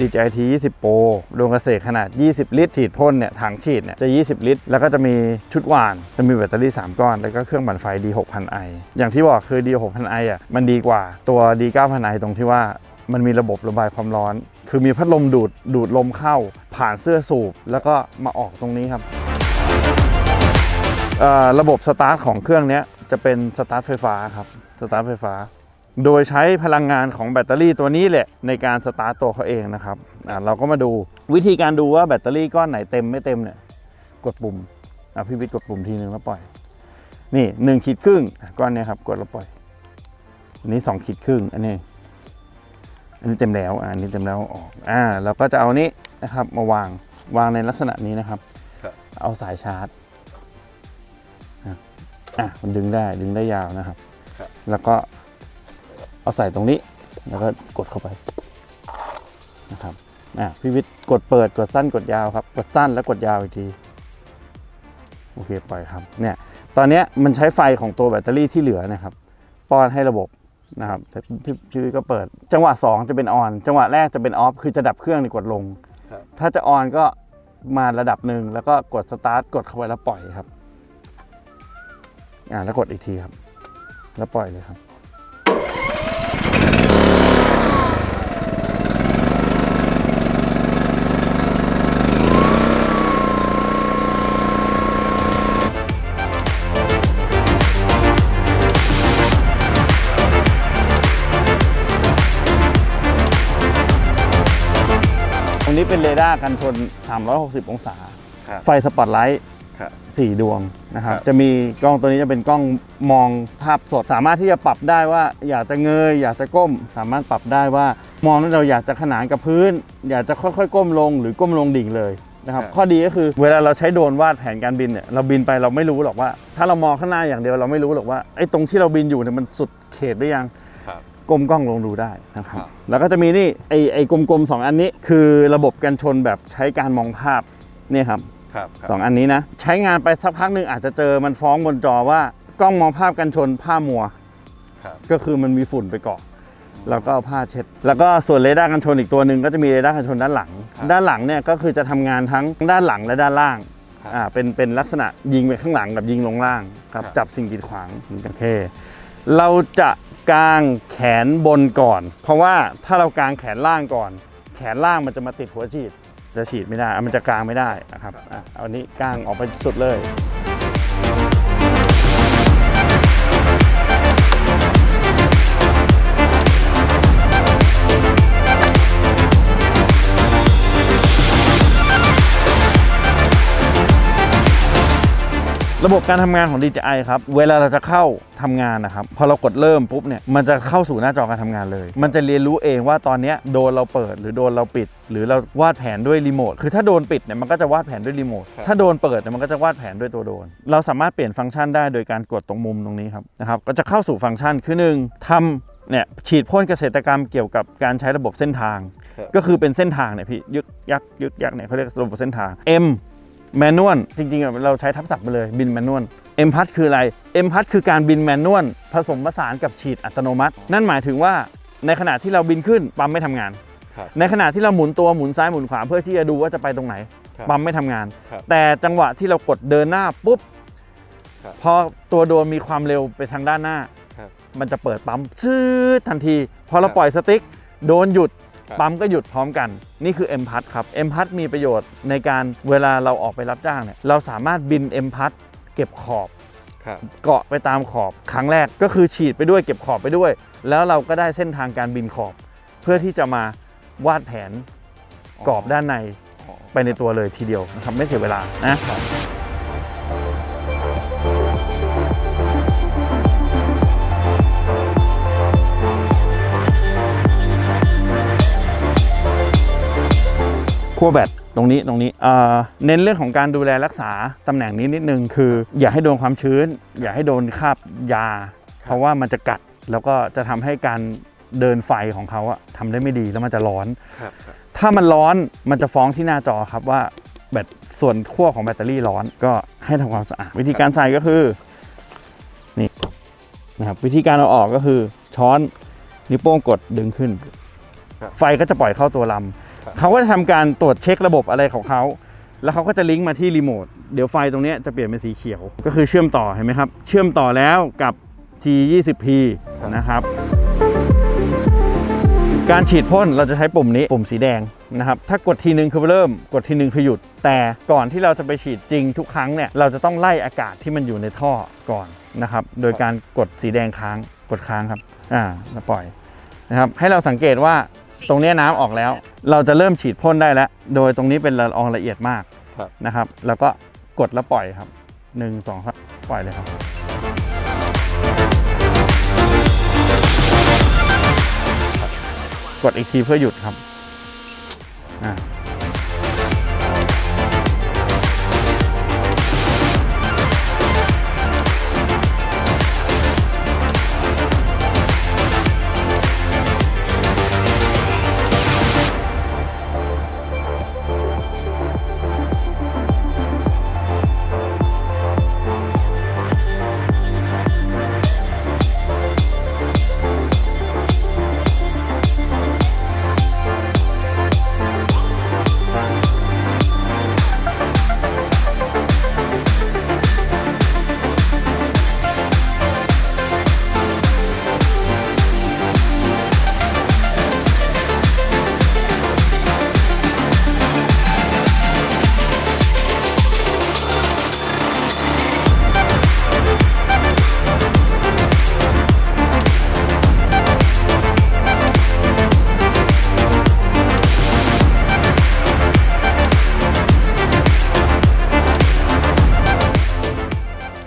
DJI T 20 Pro ดวงเกษตรขนาด 20 ลิตร ฉีดพ่นเนี่ยถังฉีดเนี่ยจะ 20 ลิตร แล้วก็จะมีชุดหวาน จะมีแบตเตอรี่ 3 ก้อน แล้วก็เครื่องปั่นไฟ D 6000i อย่างที่บอกคือ D 6000i อะมันดีกว่าตัว D 9000i ตรงที่ว่ามันมีระบบระบายความร้อน คือมีพัดลมดูดดูดลมเข้า ผ่านเสื้อสูบ แล้วก็มาออกตรงนี้ครับระบบสตาร์ทของเครื่องเนี้ยจะเป็นสตาร์ทไฟฟ้าครับ สตาร์ทไฟฟ้า โดยใช้พลังงานของแบตเตอรี่ตัวนี้แหละในการสตาร์ตตัวเขาเองนะครับอะเราก็มาดูวิธีการดูว่าแบตเตอรี่ก้อนไหนเต็มไม่เต็มเนี่ยกดปุ่มอะพี่วิทย์กดปุ่มทีนึงแล้วปล่อย นี่หนึ่งขีดครึ่งอะก้อนเนี้ยครับกดแล้วปล่อย อันนี้สองขีดครึ่งอันนี้อันนี้เต็มแล้วอะอันนี้เต็มแล้วออกอ่าเราก็จะเอานี้นะครับมาวางวางในลักษณะนี้นะครับครับเอาสายชาร์จอะอะมันดึงได้ดึงได้ยาวนะครับ แล้วก็ เอาใส่ตรงนี้แล้วก็กดเข้าไปนะครับอะพี่วิทย์กดเปิดกดสั้นกดยาวครับ กดสั้นแล้วกดยาวอีกทีโอเคปล่อยครับเนี่ยตอนเนี้ยมันใช้ไฟของตัวแบตเตอรี่ที่เหลือนะครับ ป้อนให้ระบบนะครับแต่พี่พี่วิทย์ก็เปิด จังหวะ 2 จะเป็นออน จังหวะแรกจะเป็นออฟคือจะดับเครื่องนี่กดลงครับถ้าจะออนก็มาระดับหนึ่งแล้วก็กดสตาร์ทกดเข้าไปแล้วปล่อยครับอ่าแล้วกดอีกทีครับ แล้วปล่อยเลยครับ เป็นเรดาร์กันชน 360 องศา ครับไฟสปอตไลท์ครับ4ดวงนะครับ ครับ จะมีกล้องตัวนี้จะเป็นกล้องมองภาพสด สามารถที่จะปรับได้ว่า อยากจะเงย อยากจะก้ม สามารถปรับได้ว่ามองแล้วเราอยากจะขนานกับพื้น อยากจะค่อยๆ ก้มลงหรือก้มลงดิ่งเลยนะครับ ครับ ข้อดีก็คือเวลาเราใช้โดรนวาดแผนการบินเนี่ยเราบินไปเราไม่รู้หรอกว่า ถ้าเรามองข้างหน้าอย่างเดียวเราไม่รู้หรอกว่าไอ้ตรงที่เราบินอยู่เนี่ยมันสุดเขตหรือยังครับ ก้มกล้องลงดูได้นะครับครับแล้วก็จะมีนี่ไอ้ไอ้กลมๆสองอันนี้คือระบบกันชนแบบใช้การมองภาพนี่ครับครับครับสองอันนี้นะ ใช้งานไปสักพักหนึ่งอาจจะเจอมันฟ้องบนจอว่ากล้องมองภาพกันชนผ้ามัวครับก็คือมันมีฝุ่นไปเกาะเราก็เอาผ้าเช็ด แล้วก็ส่วนเรดาร์กันชนอีกตัวหนึ่งก็จะมีเรดาร์กันชนด้านหลังครับด้านหลังเนี่ยก็คือจะทำงานทั้งด้านหลังและด้านล่างครับอ่าเป็นเป็นลักษณะยิงไปข้างหลังกับยิงลงล่างครับครับจับสิ่งกีดขวางโอเค เราจะกางแขนบนก่อน เพราะว่าถ้าเรากางแขนล่างก่อน แขนล่างมันจะมาติดหัวฉีด จะฉีดไม่ได้อะมันจะกางไม่ได้นะครับอะเอาอันนี้กางออกไปสุดเลย ระบบการทำงานของ DJI ครับ เวลาเราจะเข้าทำงานนะครับ พอเรากดเริ่มปุ๊บเนี่ย มันจะเข้าสู่หน้าจอการทำงานเลย มันจะเรียนรู้เองว่าตอนเนี้ยโดนเราเปิดหรือโดนเราปิด หรือเราวาดแผนด้วยรีโมท คือถ้าโดนปิดเนี่ยมันก็จะวาดแผนด้วยรีโมทครับถ้าโดนเปิดเนี่ยมันก็จะวาดแผนด้วยตัวโดน เราสามารถเปลี่ยนฟังก์ชันได้โดยการกดตรงมุมตรงนี้ครับนะครับ ก็จะเข้าสู่ฟังก์ชันคือหนึ่งทำเนี่ยฉีดพ่นเกษตรกรรมเกี่ยวกับการใช้ระบบเส้นทางครับก็คือเป็นเส้นทางเนี่ยพี่ยึกยักยึกยักเนี่ยเขาเรียกระบบเส้นทาง M แมนนวลจริงๆอะเราใช้ทับศัพท์ไปเลยบินแมนนวล M พัดคืออะไร M พัดคือการบินแมนนวลผสมผสานกับฉีดอัตโนมัติ นั่นหมายถึงว่าในขณะที่เราบินขึ้นปั๊มไม่ทำงาน ครับ ในขณะที่เราหมุนตัวหมุนซ้ายหมุนขวาเพื่อที่จะดูว่าจะไปตรงไหน ครับปั๊มไม่ทำงาน ครับแต่จังหวะที่เรากดเดินหน้าปุ๊บครับพอตัวโดนมีความเร็วไปทางด้านหน้า ครับมันจะเปิดปั๊มชืดทันที พอเราครับ ปล่อยสติ๊กโดนหยุดครับ ปั๊มก็หยุดพร้อมกัน นี่คือ M พัดครับ M พัดมีประโยชน์ในการเวลาเราออกไปรับจ้างเนี่ยเราสามารถบิน M พัดเก็บขอบครับเกาะไปตามขอบครั้งแรกก็คือฉีดไปด้วยเก็บขอบไปด้วย แล้วเราก็ได้เส้นทางการบินขอบ เพื่อที่จะมาวาดแผนกรอบด้านในอ๋อไปในตัวเลยทีเดียวนะครับไม่เสียเวลานะค ขั้วแบตตรงนี้ตรงนี้เอ่อเน้นเรื่องของการดูแลรักษาตำแหน่งนี้นิดนึงคือ อย่าให้โดนความชื้น อย่าให้โดนคราบยา เพราะว่ามันจะกัดแล้วก็จะทำให้การเดินไฟของเขาอะทำได้ไม่ดีแล้วมันจะร้อนครับครับถ้ามันร้อนมันจะฟ้องที่หน้าจอครับว่าแบตส่วนขั้วของแบตเตอรี่ร้อนก็ให้ทำความสะอาดวิธีการใส่ก็คือนี่นะครับวิธีการเอาออกก็คือช้อนนิ้วโป้งกดดึงขึ้น ไฟก็จะปล่อยเข้าตัวลำ เขาก็จะทำการตรวจเช็คระบบอะไรของเขา แล้วเขาก็จะลิงก์มาที่รีโมท เดี๋ยวไฟตรงเนี้ยจะเปลี่ยนเป็นสีเขียว ก็คือเชื่อมต่อเห็นไหมครับ เชื่อมต่อแล้วกับ T20P นะครับการฉีดพ่นเราจะใช้ปุ่มนี้ปุ่มสีแดงนะครับถ้ากดทีนึงคือเริ่มกดทีนึงคือหยุด แต่ก่อนที่เราจะไปฉีดจริงทุกครั้งเนี่ยเราจะต้องไล่อากาศที่มันอยู่ในท่อก่อนนะครับโดยการกดสีแดงค้างกดค้างครับอ่าแล้วปล่อย นะครับให้เราสังเกตว่าตรงเนี้ยน้ำออกแล้ว เราจะเริ่มฉีดพ่นได้แล้ว โดยตรงนี้เป็นละอองละเอียดมากครับนะครับ แล้วก็กดแล้วปล่อยครับหนึ่งสองครับปล่อยเลยครับ กดอีกทีเพื่อหยุดครับอ่า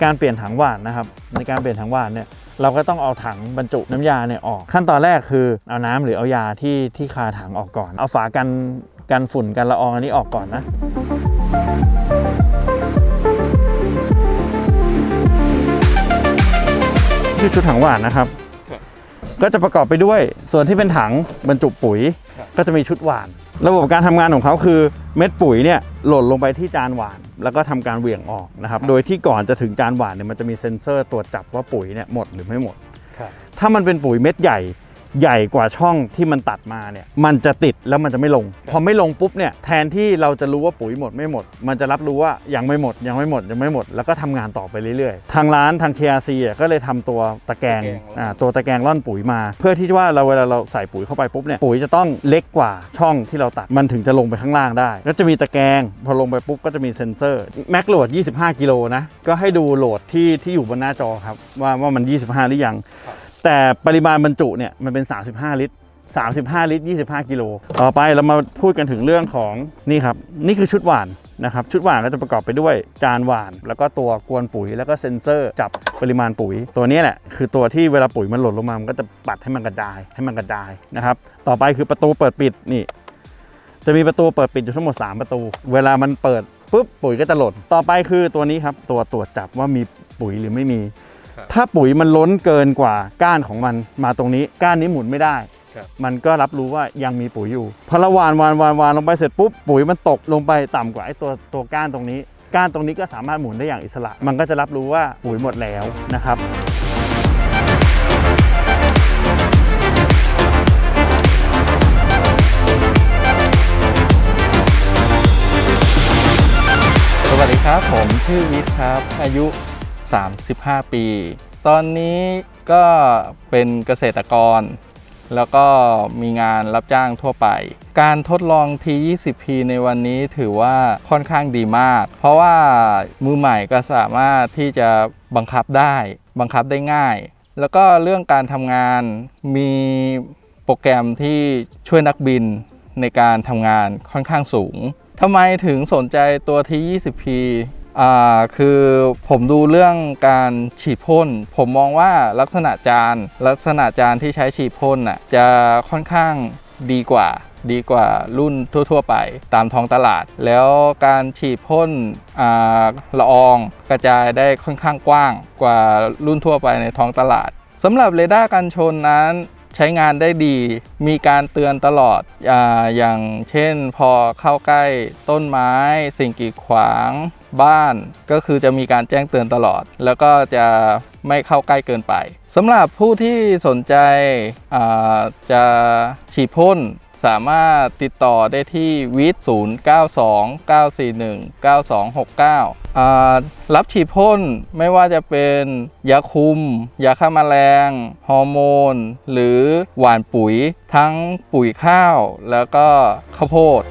การเปลี่ยนถังหวานนะครับ ในการเปลี่ยนถังหวานเนี่ยเราก็ต้องเอาถังบรรจุน้ำยาเนี่ยออก ขั้นตอนแรกคือเอาน้ำหรือเอายาที่ที่คาถังออกก่อน เอาฝากันกันฝุ่นกันละอองอันนี้ออกก่อนนะคือชุดถังหวานนะครับครับก็จะประกอบไปด้วยส่วนที่เป็นถังบรรจุปุ๋ยครับก็จะมีชุดหวาน ระบบการทำงานของเขาคือเม็ดปุ๋ยเนี่ยหล่นลงไปที่จานหวาน แล้วก็ทำการเหวี่ยงออกนะครับ โดยที่ก่อนจะถึงจานหวานเนี่ยมันจะมีเซ็นเซอร์ตรวจจับว่าปุ๋ยเนี่ยหมดหรือไม่หมดครับถ้ามันเป็นปุ๋ยเม็ดใหญ่ ใหญ่กว่าช่องที่มันตัดมาเนี่ยมันจะติดแล้วมันจะไม่ลง พอไม่ลงปุ๊บเนี่ยแทนที่เราจะรู้ว่าปุ๋ยหมดไม่หมด มันจะรับรู้ว่ายังไม่หมด ยังไม่หมดยังไม่หมด แล้วก็ทำงานต่อไปเรื่อยๆ ทางร้านทาง KRC อะก็เลยทำตัวตะแกรงตะแกรงอ่าตัวตะแกรงร่อนปุ๋ยมา เพื่อที่ว่าเราเวลาเราใส่ปุ๋ยเข้าไปปุ๊บเนี่ยปุ๋ยจะต้องเล็กกว่าช่องที่เราตัดมันถึงจะลงไปข้างล่างได้ ก็จะมีตะแกรงพอลงไปปุ๊บก็จะมีเซ็นเซอร์แม็กโหลด 25 กิโลนะก็ให้ดูโหลดที่ที่อยู่บนหน้าจอครับว่าว่ามัน 25 หรือยัง แต่ปริมาณบรรจุเนี่ยมันเป็น 35 ลิตร 35 ลิตร 25 กิโล ต่อไปเรามาพูดกันถึงเรื่องของนี่ครับ นี่คือชุดหวานนะครับ ชุดหวานก็จะประกอบไปด้วยจานหวาน แล้วก็ตัวกวนปุ๋ย แล้วก็เซ็นเซอร์จับปริมาณปุ๋ย ตัวนี้แหละคือตัวที่เวลาปุ๋ยมันหล่นลงมา มันก็จะปัดให้มันกระจาย ให้มันกระจายนะครับ ต่อไปคือประตูเปิดปิดนี่ จะมีประตูเปิดปิดอยู่ทั้งหมด 3 ประตู เวลามันเปิดปุ๊บปุ๋ยก็จะหล่น ต่อไปคือตัวนี้ครับ ตัวตรวจจับว่ามีปุ๋ยหรือไม่มี ถ้าปุ๋ยมันล้นเกินกว่าก้านของมันมาตรงนี้ ก้านนี้หมุนไม่ได้ครับมันก็รับรู้ว่ายังมีปุ๋ยอยู่พอเราหวานหวานหวานหวานลงไปเสร็จปุ๊บปุ๋ยมันตกลงไปต่ำกว่าไอ้ตัวตัวก้านตรงนี้ ก้านตรงนี้ก็สามารถหมุนได้อย่างอิสระ มันก็จะรับรู้ว่าปุ๋ยหมดแล้วนะครับสวัสดีครับ ผมชื่อวิทย์ครับ อายุ 35 ปี ตอนนี้ก็เป็นเกษตรกร แล้วก็มีงานรับจ้างทั่วไป การทดลอง T20P ในวันนี้ถือว่าค่อนข้างดีมาก เพราะว่ามือใหม่ก็สามารถที่จะบังคับได้ บังคับได้ง่าย แล้วก็เรื่องการทำงานมีโปรแกรมที่ช่วยนักบินในการทำงานค่อนข้างสูงทำไมถึงสนใจตัว T20P คือผมดูเรื่องการฉีดพ่น ผมมองว่าลักษณะจานลักษณะจานที่ใช้ฉีดพ่นน่ะจะค่อนข้างดีกว่าดีกว่ารุ่นทั่ว ๆ ไปตามท้องตลาด แล้วการฉีดพ่นละอองกระจายได้ค่อนข้างกว้างกว่ารุ่นทั่วไปในท้องตลาดสำหรับเรดาร์กันชนนั้นใช้งานได้ดี มีการเตือนตลอดออย่างเช่นพอเข้าใกล้ต้นไม้ สิ่งกีดขวาง บ้านก็คือจะมีการแจ้งเตือนตลอด แล้วก็จะไม่เข้าใกล้เกินไปสำหรับผู้ที่สนใจจะฉีดพ่นสามารถติดต่อได้ที่วิท092 941 9269อ่ารับฉีดพ่นไม่ว่าจะเป็นยาคุม ยาฆ่าแมลง ฮอร์โมน หรือหว่านปุ๋ยทั้งปุ๋ยข้าวแล้วก็ข้าวโพด